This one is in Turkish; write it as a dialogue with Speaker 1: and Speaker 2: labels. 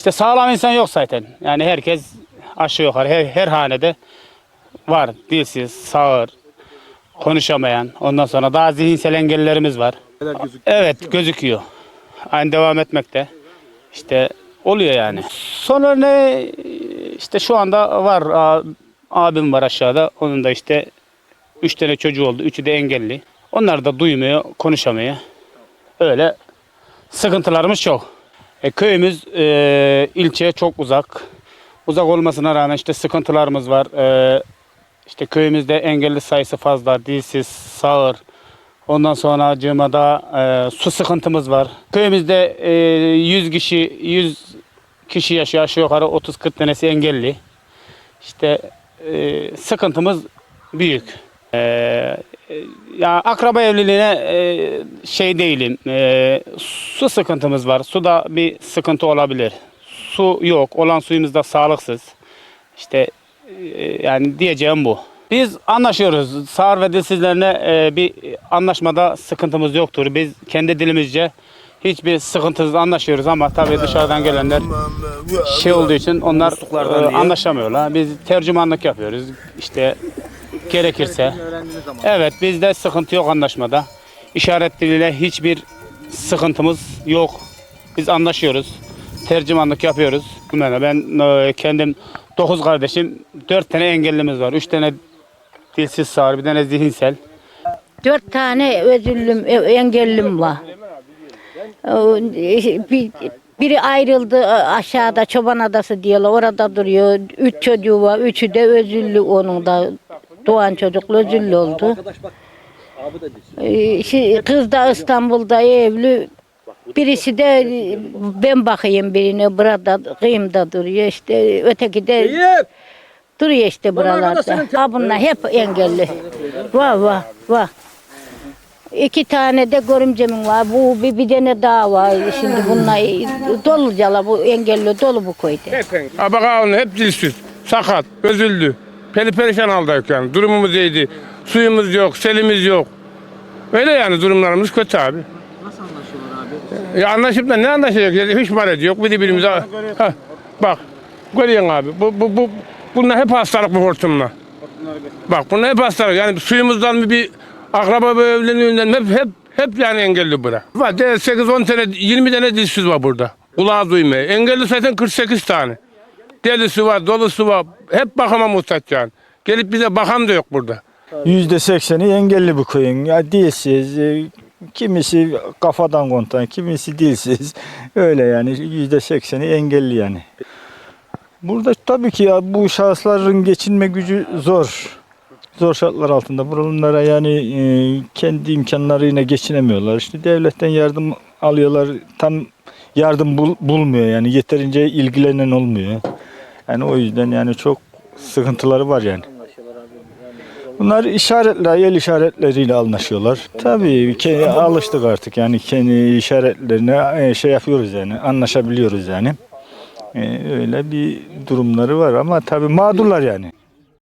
Speaker 1: İşte sağlam insan yok zaten. Yani herkes aşağı yukarı her, her hanede var. Dilsiz, sağır, konuşamayan. Ondan sonra daha zihinsel engellilerimiz var. Evet gözüküyor. Aynı devam etmekte. İşte oluyor yani. Son örneği işte şu anda var. Abim var aşağıda. Onun da işte üç tane çocuğu oldu. Üçü de engelli. Onlar da duymuyor, konuşamıyor. Öyle sıkıntılarımız çok. E, köyümüz e, ilçeye çok uzak. Uzak olmasına rağmen işte sıkıntılarımız var. E, işte köyümüzde engelli sayısı fazla, dilsiz, sağır. Ondan sonra cımada e, su sıkıntımız var. Köyümüzde e, 100 kişi 100 kişi yaşıyor aşağı yukarı 30-40 tanesi engelli. İşte e, sıkıntımız büyük. E, e, ya akraba evliliğine e, şey değilim. E, su sıkıntımız var. Suda bir sıkıntı olabilir. Su yok. Olan suyumuz da sağlıksız. İşte e, yani diyeceğim bu. Biz anlaşıyoruz. Sağır ve dilsizlerine e, bir anlaşmada sıkıntımız yoktur. Biz kendi dilimizce hiçbir sıkıntısız anlaşıyoruz ama tabii dışarıdan gelenler şey olduğu için onlar e, anlaşamıyorlar. Biz tercümanlık yapıyoruz. İşte gerekirse. Evet bizde sıkıntı yok anlaşmada. İşaret diliyle hiçbir sıkıntımız yok. Biz anlaşıyoruz. Tercümanlık yapıyoruz. Ben, ben e, kendim 9 kardeşim, 4 tane engellimiz var. 3 tane dilsiz sağır, bir tane zihinsel.
Speaker 2: Dört tane özürlüm, e, engellim var. E, bir- Biri ayrıldı aşağıda Çoban Adası diyorlar orada duruyor. Üç çocuğu var. Üçü de özürlü onun da. Doğan çocuk özürlü oldu. Ee, şey, Kız da İstanbul'da evli. Birisi de e, ben bakayım birine burada kıyımda duruyor işte öteki de duruyor işte buralarda. Ha bunlar hep engelli. Var var var. İki tane de görümcemin var. Bu bir, bir tane daha var. Şimdi bunlar dolucalar bu engelli dolu bu köyde.
Speaker 3: Ha bak ha onun hep dilsiz, sakat, özüldü. Peri perişan aldık yani. Durumumuz iyiydi. Suyumuz yok, selimiz yok. Öyle yani durumlarımız kötü abi.
Speaker 4: Nasıl anlaşıyorlar abi?
Speaker 3: Ya anlaşıp da ne anlaşacak? Ya Hiç maracı yok. Bir de birbirimize... Ha, bak. Görüyorsun abi. Bu, bu, bu, bunlar hep hastalık bu hortumla. Bak bunlar hep hastalık. Yani suyumuzdan bir, bir akraba bir evliliğinden hep hep hep yani engelli bura. Var 8-10 tane 20 tane dilsiz var burada. Kulağı duymuyor. Engelli zaten 48 tane. Delisi var, dolusu var. Hep bakıma muhtaç yani. Gelip bize bakan da yok burada.
Speaker 5: Yüzde sekseni engelli bu köyün. Ya dilsiz, e, kimisi kafadan kontan, kimisi dilsiz. Öyle yani yüzde sekseni engelli yani. Burada tabii ki ya bu şahısların geçinme gücü zor. Zor şartlar altında. Bunlara yani e, kendi imkanlarıyla geçinemiyorlar. İşte devletten yardım alıyorlar. Tam yardım bul- bulmuyor yani. Yeterince ilgilenen olmuyor. Yani o yüzden yani çok sıkıntıları var yani. Bunlar işaretler, el işaretleriyle anlaşıyorlar. Tabii ke- alıştık artık yani kendi işaretlerine e, şey yapıyoruz yani anlaşabiliyoruz yani. E, Öyle bir durumları var ama tabii mağdurlar yani.